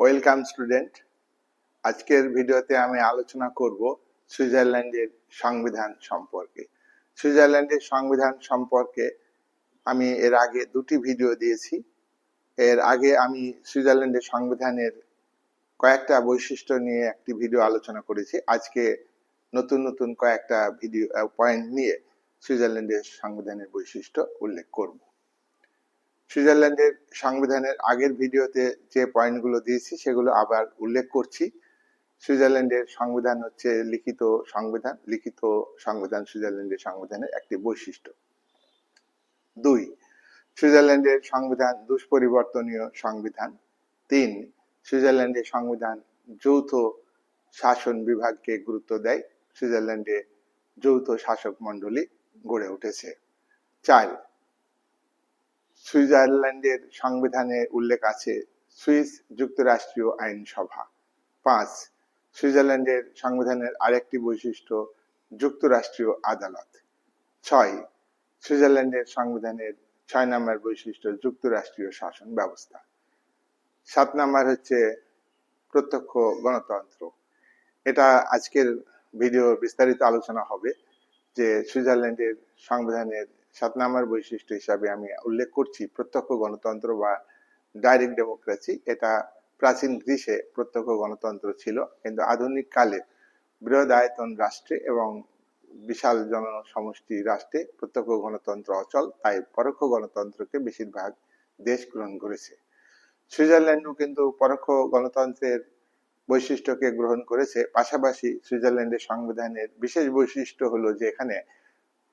Welcome student আজকের ভিডিওতে আমি আলোচনা করব সুইজারল্যান্ডের সংবিধান সম্পর্কে। সুইজারল্যান্ডের সংবিধান সম্পর্কে আমি এর আগে দুটি ভিডিও দিয়েছি। এর আগে আমি সুইজারল্যান্ডের সংবিধানের কয়েকটা বৈশিষ্ট্য নিয়ে একটি ভিডিও আলোচনা করেছি। আজকে নতুন নতুন কয়েকটা ভিডিও পয়েন্ট নিয়ে সুইজারল্যান্ডের সংবিধানের বৈশিষ্ট্য উল্লেখ করব। সুইজারল্যান্ডের সংবিধানের আগের ভিডিওতে যে পয়েন্টগুলো দিয়েছি, সেগুলো আবার উল্লেখ করছি। সুইজারল্যান্ডের সংবিধান হচ্ছে লিখিত সংবিধান। লিখিত সংবিধান সুইজারল্যান্ডের সংবিধানের একটি বৈশিষ্ট্য। দুই, সুইজারল্যান্ডের সংবিধান দুষ্পরিবর্তনীয় সংবিধান। তিন, সুইজারল্যান্ডের সংবিধান যৌথ শাসন বিভাগকে গুরুত্ব দেয়। সুইজারল্যান্ডে যৌথ শাসক মন্ডলী গড়ে উঠেছে। চার সুইজারল্যান্ডের সংবিধানে উল্লেখ আছে, সুইস যুক্তরাষ্ট্রীয় আইনসভা। পাঁচ, সুইজারল্যান্ডের সংবিধানের আরেকটি বৈশিষ্ট্য, যুক্তরাষ্ট্রীয় আদালত। ছয়, সুইজারল্যান্ডের সংবিধানের ছয় নম্বর বৈশিষ্ট্য, যুক্তরাষ্ট্রীয় শাসন ব্যবস্থা। সাত নাম্বার হচ্ছে প্রত্যক্ষ গণতন্ত্র। এটা আজকের ভিডিও বিস্তারিত আলোচনা হবে যে সুইজারল্যান্ডের সংবিধানের সাত নম্বর বৈশিষ্ট্য হিসাবে আমি উল্লেখ করছি, প্রত্যক্ষ গণতন্ত্র বা ডাইরেক্ট ডেমোক্রেসি এটা প্রাচীন গ্রীসে প্রত্যক্ষ গণতন্ত্র ছিল, কিন্তু আধুনিক কালে বৃহৎ আয়তন রাষ্ট্রে এবং বিশাল জনসমষ্টি রাষ্ট্রে প্রত্যক্ষ গণতন্ত্র অচল, তাই পরোক্ষ গণতন্ত্রকে বেশিরভাগ দেশ গ্রহণ করেছে। সুইজারল্যান্ডও কিন্তু পরোক্ষ গণতন্ত্রের বৈশিষ্ট্যকে গ্রহণ করেছে, পাশাপাশি সুইজারল্যান্ডের সংবিধানের বিশেষ বৈশিষ্ট্য হলো যে এখানে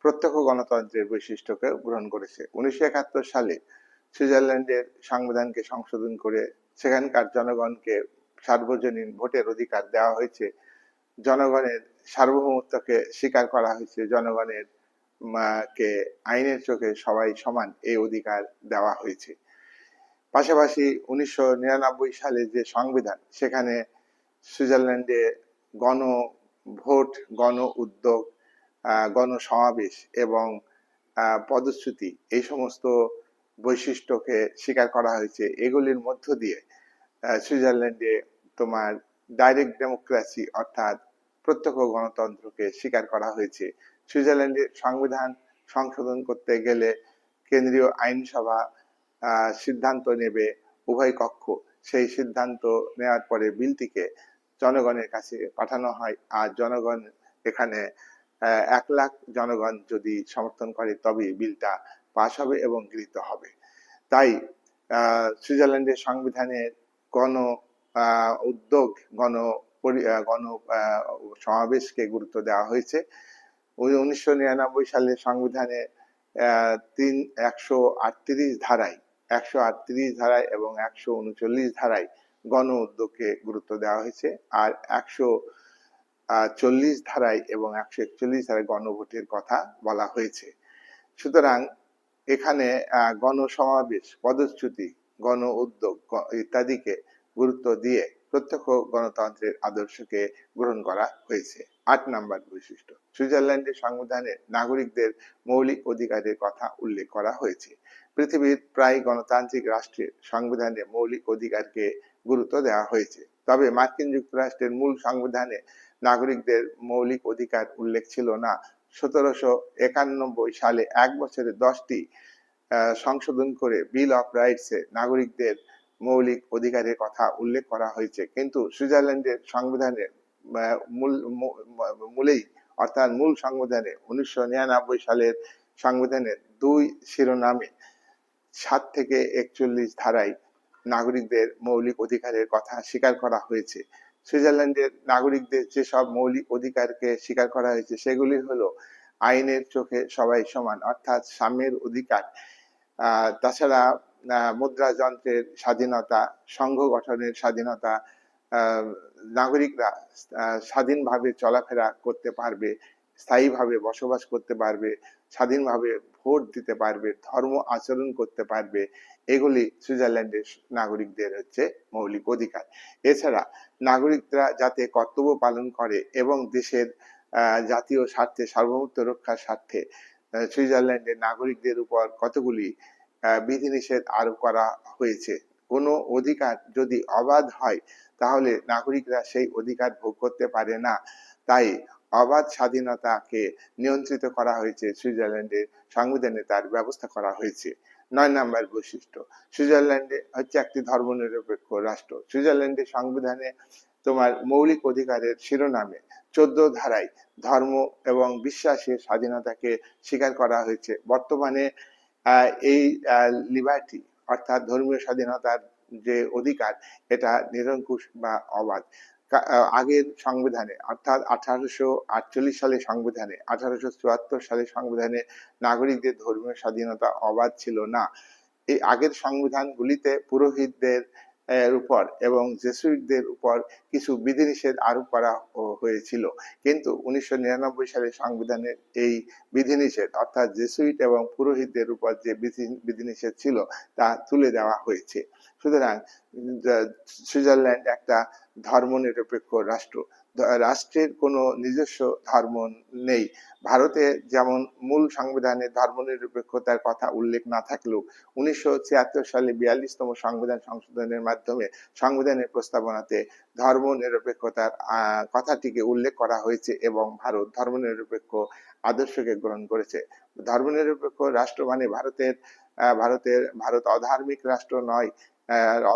প্রত্যক্ষ গণতন্ত্রের বৈশিষ্ট্যকে গ্রহণ করেছে। উনিশশো একাত্তর সালে সুইজারল্যান্ডের সংবিধানকে সংশোধন করে সেখানকার জনগণকে সার্বজনীন ভোটের অধিকার দেওয়া হয়েছে। জনগণের সার্বভৌমত্বকে স্বীকার করা হয়েছে। জনগণের কে আইনের চোখে সবাই সমান এই অধিকার দেওয়া হয়েছে। পাশাপাশি উনিশশো নিরানব্বই সালে যে সংবিধান, সেখানে সুইজারল্যান্ডে গণ ভোট গণ উদ্যোগ গণসমাবেশ এবং পদশ্রুতি এই সমস্ত বৈশিষ্ট্যকে স্বীকার করা হয়েছে। এগুলির মধ্য দিয়ে সুইজারল্যান্ডে তোমার ডাইরেক্ট ডেমোক্রেসি অর্থাৎ প্রত্যক্ষ গণতন্ত্রকে স্বীকার করা হয়েছে। সুইজারল্যান্ডের সংবিধান সংশোধন করতে গেলে কেন্দ্রীয় আইনসভা সিদ্ধান্ত নেবে উভয় কক্ষ। সেই সিদ্ধান্ত নেওয়ার পরে বিলটিকে জনগণের কাছে পাঠানো হয়। আর জনগণ এখানে এক লাখ জনগণ যদি সমর্থন করে তবে বিলটা পাশ হবে এবং গৃহীত হবে। তাই সুইজারল্যান্ডের সংবিধানের গণ উদ্যোগ, গণ গণ সমাবেশকে গুরুত্ব দেওয়া হয়েছে। উনিশশো নিরানব্বই সালের সংবিধানে তিন, একশো আটত্রিশ ধারায়, একশো আটত্রিশ ধারায় এবং একশো উনচল্লিশ ধারায় গণ উদ্যোগকে গুরুত্ব দেওয়া হয়েছে। আর একশো চল্লিশ ধারায় এবং একশো একচল্লিশ ধারায় গণভোটের কথা বলা হয়েছে। সুতরাং এখানে গণসমাবেশ, পদচ্যুতি, গণ উদ্যোগ ইত্যাদিকে গুরুত্ব দিয়ে প্রত্যক্ষ গণতন্ত্রের আদর্শকে গ্রহণ করা হয়েছে। আট নাম্বার বৈশিষ্ট্য সুইজারল্যান্ডের সংবিধানে নাগরিকদের মৌলিক অধিকারের কথা উল্লেখ করা হয়েছে। পৃথিবীর প্রায় গণতান্ত্রিক রাষ্ট্রের সংবিধানে মৌলিক অধিকারকে গুরুত্ব দেওয়া হয়েছে। তবে মার্কিন যুক্তরাষ্ট্রের মূল সংবিধানে নাগরিকদের মৌলিক অধিকার উল্লেখ ছিল না। সতেরোশো একানব্বই সালে এক বছরে দশটি সংশোধন করে বিল অফ রাইটস নাগরিকদের মৌলিক অধিকারের কথা উল্লেখ করা হয়েছে। কিন্তু সুইজারল্যান্ডের সংবিধানের মূল মূলেই অর্থাৎ মূল সংবিধানে উনিশশো নিরানব্বই সালের সংবিধানের দুই শিরোনামে সাত থেকে একচল্লিশ ধারায় নাগরিকদের মৌলিক অধিকারের কথা স্বীকার করা হয়েছে। সুইজারল্যান্ডের নাগরিকদের যেসব মৌলিক অধিকারকে স্বীকার করা হয়েছে, সেগুলি হলো আইনের চোখে সবাই সমান, অর্থাৎ সাম্যের অধিকার। তাছাড়া মুদ্রা যন্ত্রের স্বাধীনতা, সংঘ গঠনের স্বাধীনতা নাগরিকরা স্বাধীনভাবে চলাফেরা করতে পারবে, স্থায়ীভাবে বসবাস করতে পারবে, স্বাধীনভাবে ভোট দিতে পারবে, ধর্ম আচরণ করতে পারবে এগুলি সুইজারল্যান্ডের নাগরিকদের হচ্ছে মৌলিক অধিকার। এছাড়া নাগরিকরা যাতে কর্তব্য পালন করে এবং দেশের জাতীয় স্বার্থে, সার্বভৌমত্ব রক্ষার স্বার্থে সুইজারল্যান্ডের নাগরিকদের উপর কতগুলি বিধিনিষেধ আরোপ করা হয়েছে। কোনো অধিকার যদি অবাধ হয়, তাহলে নাগরিকরা সেই অধিকার ভোগ করতে পারে না। তাই অবাধ স্বাধীনতাকে নিয়ন্ত্রিত করা হয়েছে। সুইজারল্যান্ডের সংবিধানে তার ব্যবস্থা করা হয়েছে। নয় নাম্বার বৈশিষ্ট্য। সুইজারল্যান্ডে হচ্ছে একটি ধর্মনিরপেক্ষ রাষ্ট্র। সুইজারল্যান্ডের সংবিধানে তোমার মৌলিক অধিকারের শিরোনামে চোদ্দ ধারায় ধর্ম এবং বিশ্বাসের স্বাধীনতাকে স্বীকার করা হয়েছে। বর্তমানে এই লিবার্টি অর্থাৎ ধর্মীয় স্বাধীনতার যে অধিকার, এটা নিরঙ্কুশ বা অবাধ। আগের সংবিধানে, অর্থাৎ আঠারোশো আটচল্লিশ সালের সংবিধানে, আঠারোশো চুয়াত্তর সালের সংবিধানে নাগরিকদের ধর্মীয় স্বাধীনতা অবাধ ছিল না। এই আগের সংবিধানগুলিতে পুরোহিতদের উপর এবং জেসুইটদের উপর কিছু বিধিনিষেধ আরোপ করা হয়েছিল। কিন্তু উনিশশো নিরানব্বই সালের সংবিধানের এই বিধিনিষেধ, অর্থাৎ জেসুইট এবং পুরোহিতদের উপর যে বিধি- বিধিনিষেধ ছিল, তা তুলে দেওয়া হয়েছে। সুতরাং সুইজারল্যান্ড একটা ধর্মনিরপেক্ষ রাষ্ট্র। রাষ্ট্রের কোনো নিজস্ব ধর্ম নেই। ভারতে যেমন মূল সংবিধানে ধর্মনিরপেক্ষতার কথা উল্লেখ না থাকলেও উনিশশো ছিয়াত্তর সালে বিয়াল্লিশতম সংবিধান সংশোধনের মাধ্যমে সংবিধানের প্রস্তাবনাতে ধর্ম নিরপেক্ষতার আহ, কথাটিকে উল্লেখ করা হয়েছে এবং ভারত ধর্মনিরপেক্ষ আদর্শকে গ্রহণ করেছে। ধর্মনিরপেক্ষ রাষ্ট্র মানে ভারতের ভারতের, ভারত অধার্মিক রাষ্ট্র নয়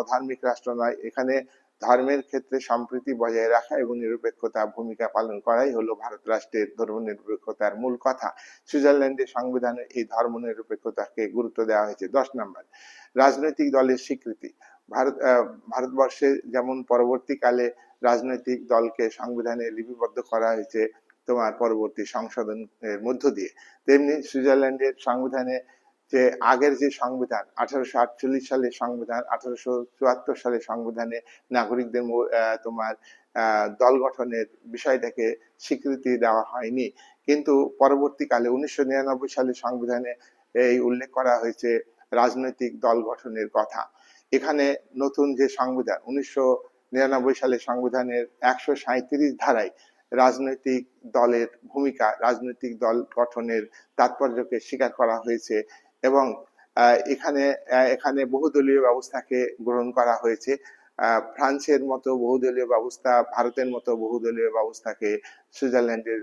অধার্মিক রাষ্ট্র নয়। এখানে ধর্মের ক্ষেত্রে সম্প্রীতি বজায় রাখা এবং নিরপেক্ষতা ভূমিকা পালন করাই হলো ভারত রাষ্ট্রের ধর্ম নিরপেক্ষতার মূল কথা। সুইজারল্যান্ডের সংবিধানে এই ধর্ম নিরপেক্ষতাকে গুরুত্ব দেওয়া হয়েছে। দশ নম্বর, রাজনৈতিক দলের স্বীকৃতি। ভারত ভারতবর্ষে যেমন পরবর্তীকালে রাজনৈতিক দলকে সংবিধানে লিপিবদ্ধ করা হয়েছে তোমার পরবর্তী সংশোধনের মধ্য দিয়ে, তেমনি সুইজারল্যান্ডের সংবিধানে যে আগের যে সংবিধান, আঠারোশো আটচল্লিশ সালের সংবিধান, আঠারোশো চুয়াত্তর সালের সংবিধানে নাগরিকদের তোমার দল গঠনের বিষয়টাকে স্বীকৃতি দেওয়া হয়নি। কিন্তু পরবর্তীকালে উনিশশো নিরানব্বই সালের সংবিধানে এই উল্লেখ করা হয়েছে রাজনৈতিক দল গঠনের কথা। এখানে নতুন যে সংবিধান, উনিশশো নিরানব্বই সালের সংবিধানের একশো সাঁইত্রিশ ধারায় রাজনৈতিক দলের ভূমিকা, রাজনৈতিক দল গঠনের তাৎপর্যকে স্বীকার করা হয়েছে। এবং এখানে এখানে বহুদলীয় ব্যবস্থাকে গ্রহণ করা হয়েছে। ফ্রান্সের মতো বহুদলীয় ব্যবস্থা, ভারতের মতো বহুদলীয় ব্যবস্থাকে সুইজারল্যান্ডের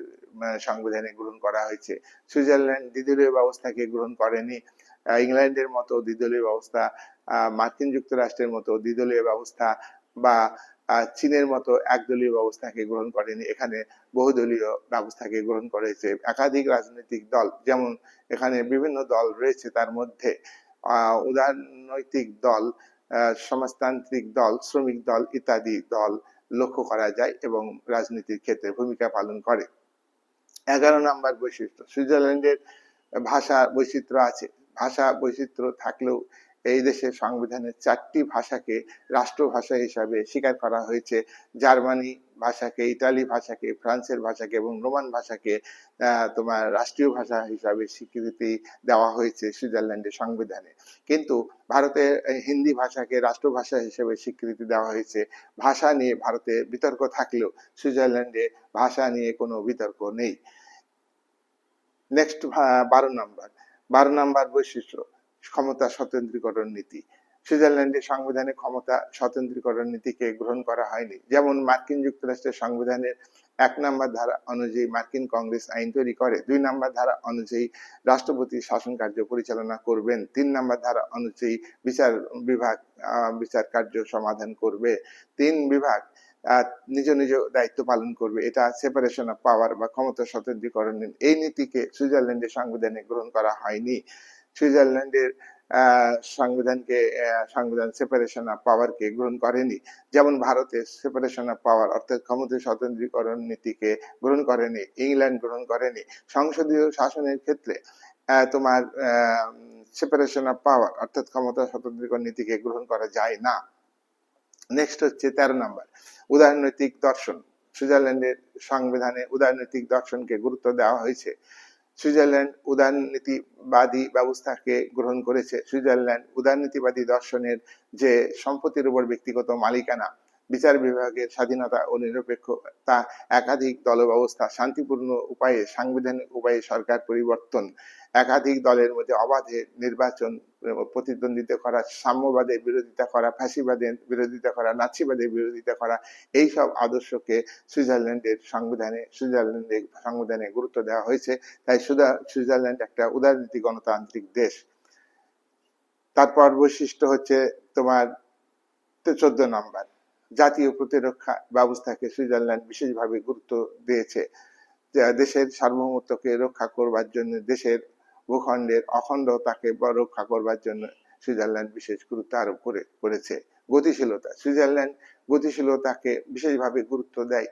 সংবিধানে গ্রহণ করা হয়েছে। সুইজারল্যান্ড দ্বিদলীয় ব্যবস্থাকে গ্রহণ করেনি। ইংল্যান্ডের মতো দ্বিদলীয় ব্যবস্থা মার্কিন যুক্তরাষ্ট্রের মতো দ্বিদলীয় ব্যবস্থা বা চীনের মতো একদলীয় ব্যবস্থাকে গ্রহণ করেনি। এখানে বহুদলীয় ব্যবস্থাকে গ্রহণ করেছে একাধিক রাজনৈতিক দল। যেমন এখানে বিভিন্ন দল রয়েছে তার মধ্যে উদারনৈতিক দল সমাজতান্ত্রিক দল, শ্রমিক দল ইত্যাদি দল লক্ষ্য করা যায় এবং রাজনীতির ক্ষেত্রে ভূমিকা পালন করে। এগারো নম্বর বৈশিষ্ট্য, সুইজারল্যান্ডের ভাষা বৈচিত্র্য আছে। ভাষা বৈচিত্র্য থাকলেও এই দেশের সংবিধানের চারটি ভাষাকে রাষ্ট্রভাষা হিসাবে স্বীকার করা হয়েছে। জার্মানি ভাষাকে, ইতালি ভাষাকে, ফ্রান্সের ভাষাকে এবং রোমান ভাষাকে তোমার রাষ্ট্রীয় ভাষা হিসাবে স্বীকৃতি দেওয়া হয়েছে সুইজারল্যান্ডের সংবিধানে। কিন্তু ভারতের হিন্দি ভাষাকে রাষ্ট্রভাষা হিসেবে স্বীকৃতি দেওয়া হয়েছে। ভাষা নিয়ে ভারতে বিতর্ক থাকলেও সুইজারল্যান্ডে ভাষা নিয়ে কোনো বিতর্ক নেই। নেক্সট বারো নাম্বার। বারো নাম্বার বৈশিষ্ট্য। ক্ষমতা স্বতন্ত্রীকরণ নীতি। সুইজারল্যান্ডের সংবিধানে ক্ষমতা স্বতন্ত্রীকরণ নীতিকে গ্রহণ করা হয়নি। যেমন মার্কিন যুক্তরাষ্ট্রের সংবিধানের এক নাম্বার ধারা অনুযায়ী মার্কিন কংগ্রেস আইন তৈরি করে, দুই নাম্বার ধারা অনুযায়ী রাষ্ট্রপতি শাসন কার্য পরিচালনা করবেন, তিন নাম্বার ধারা অনুযায়ী বিচার বিভাগ বিচার কার্য সমাধান করবে, তিন বিভাগ নিজ নিজ দায়িত্ব পালন করবে। এটা সেপারেশন অফ পাওয়ার বা ক্ষমতা স্বতন্ত্রীকরণ এই নীতিকে সুইজারল্যান্ডের সংবিধানে গ্রহণ করা হয়নি। সুইজারল্যান্ডের সংবিধানকে সংবিধান সেপারেশন অফ পাওয়ারকে গ্রহণ করেনি। যেমন ভারতে সেপারেশন অফ পাওয়ার অর্থাৎ ক্ষমতা স্বতন্ত্রীকরণ নীতিকে গ্রহণ করেনি, ইংল্যান্ড গ্রহণ করেনি। সংসদীয় শাসনের ক্ষেত্রে তোমার সেপারেশন অফ পাওয়ার অর্থাৎ ক্ষমতা স্বতন্ত্রীকরণ নীতিকে গ্রহণ করা যায় না। নেক্সট হচ্ছে তেরো নম্বর, উদারনৈতিক দর্শন। সুইজারল্যান্ডের সংবিধানে উদারনৈতিক দর্শনকে গুরুত্ব দেওয়া হয়েছে। সুইজারল্যান্ড উদারনীতিবাদী ব্যবস্থাকে গ্রহণ করেছে। সুইজারল্যান্ড উদারনীতিবাদী দর্শনের যে সম্পত্তির উপর ব্যক্তিগত মালিকানা বিচার বিভাগের স্বাধীনতা ও নিরপেক্ষতা একাধিক দল ব্যবস্থা শান্তিপূর্ণ উপায়ে সাংবিধানিক উপায়ে সরকার পরিবর্তন, একাধিক দলের মধ্যে অবাধে নির্বাচন প্রতিদ্বন্দ্বিতা করা সাম্যবাদের বিরোধিতা করা ফ্যাসিবাদের বিরোধিতা করা নাৎসিবাদের বিরোধিতা করা এই সব আদর্শকে সুইজারল্যান্ডের সংবিধানে সুইজারল্যান্ডের সংবিধানে গুরুত্ব দেওয়া হয়েছে। তাই সুইজারল্যান্ড একটা উদারনীতি গণতান্ত্রিক দেশ। তারপর বৈশিষ্ট্য হচ্ছে তোমার চোদ্দ নম্বর। জাতীয় প্রতিরক্ষা ব্যবস্থাকে সুইজারল্যান্ড বিশেষভাবে গুরুত্ব দিয়েছে। দেশের সার্বভৌমত্বকে রক্ষা করবার জন্য দেশের ভূখণ্ডের অখণ্ডতাকে রক্ষা করবার জন্য সুইজারল্যান্ড বিশেষ গুরুত্ব আরোপ করে, করেছে। গতিশীলতা, সুইজারল্যান্ড গতিশীলতাকে বিশেষভাবে গুরুত্ব দেয়।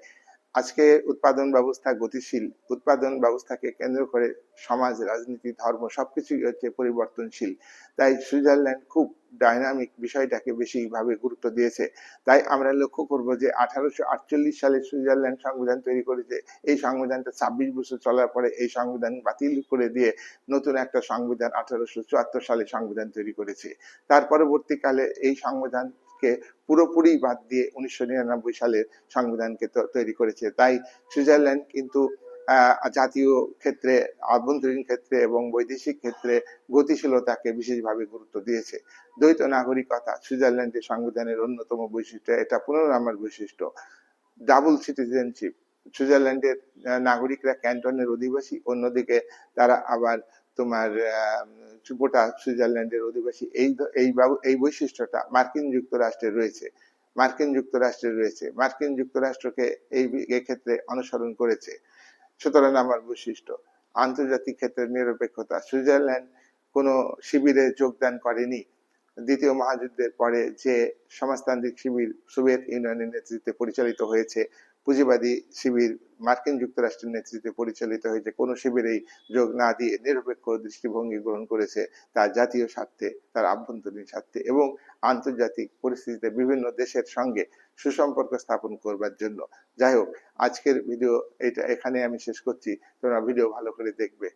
আজকে উৎপাদন ব্যবস্থা গতিশীল, উৎপাদন ব্যবস্থাকে কেন্দ্র করে সমাজ, রাজনীতি, ধর্ম সবকিছুই হচ্ছে পরিবর্তনশীল। তাই সুইজারল্যান্ড খুব ডাইনামিক বিষয়টাকে বেশিভাবে গুরুত্ব দিয়েছে। তাই আমরা লক্ষ্য করব যে আঠারোশো আটচল্লিশ সালে সুইজারল্যান্ড সংবিধান তৈরি করেছে। এই সংবিধানটা ছাব্বিশ বছর চলার পরে এই সংবিধান বাতিল করে দিয়ে নতুন একটা সংবিধান আঠারোশো চুয়াত্তর সালে সংবিধান তৈরি করেছে। তার পরবর্তীকালে এই সংবিধানকে পুরোপুরি বাদ দিয়ে উনিশশো নিরানব্বই সালের সংবিধানকে তৈরি করেছে। তাই সুইজারল্যান্ড কিন্তু জাতীয় ক্ষেত্রে, আভ্যন্তরীণ ক্ষেত্রে এবং বৈদেশিক ক্ষেত্রে গতিশীলতাকে বিশেষভাবে গুরুত্ব দিয়েছে। দ্বৈত নাগরিকতা সুইজারল্যান্ডের সংবিধানের অন্যতম বৈশিষ্ট্য, এটা পনেরো নম্বর বৈশিষ্ট্য। ডাবল সিটিজেনশিপ, সুইজারল্যান্ডের নাগরিকরা ক্যান্টনের অধিবাসী, অন্যদিকে তারা আবার তোমার গোটা সুইজারল্যান্ডের অধিবাসী, এই এই এই বৈশিষ্ট্যটা মার্কিন যুক্তরাষ্ট্রে রয়েছে। মার্কিন যুক্তরাষ্ট্রে রয়েছে। মার্কিন যুক্তরাষ্ট্রকে এই ক্ষেত্রে অনুসরণ করেছে। সতেরো নম্বর বৈশিষ্ট্য, আন্তর্জাতিক ক্ষেত্রে নিরপেক্ষতা। সুইজারল্যান্ড কোনো শিবিরে যোগদান করেনি। দ্বিতীয় মহাযুদ্ধের পরে যে সমাজতান্ত্রিক শিবির সোভিয়েত ইউনিয়নের নেতৃত্বে পরিচালিত হয়েছে পুঁজিবাদী শিবির মার্কিন যুক্তরাষ্ট্রের নেতৃত্বে পরিচালিত হয়েছে। কোন শিবিরেই যোগ না দিয়ে নিরপেক্ষ দৃষ্টিভঙ্গি গ্রহণ করেছে তার জাতীয় স্বার্থে, তার আভ্যন্তরীণ স্বার্থে এবং আন্তর্জাতিক পরিস্থিতিতে বিভিন্ন দেশের সঙ্গে সুসম্পর্ক স্থাপন করবার জন্য। যাই হোক, আজকের ভিডিও এটা এখানে আমি শেষ করছি। তোমরা ভিডিও ভালো করে দেখবে।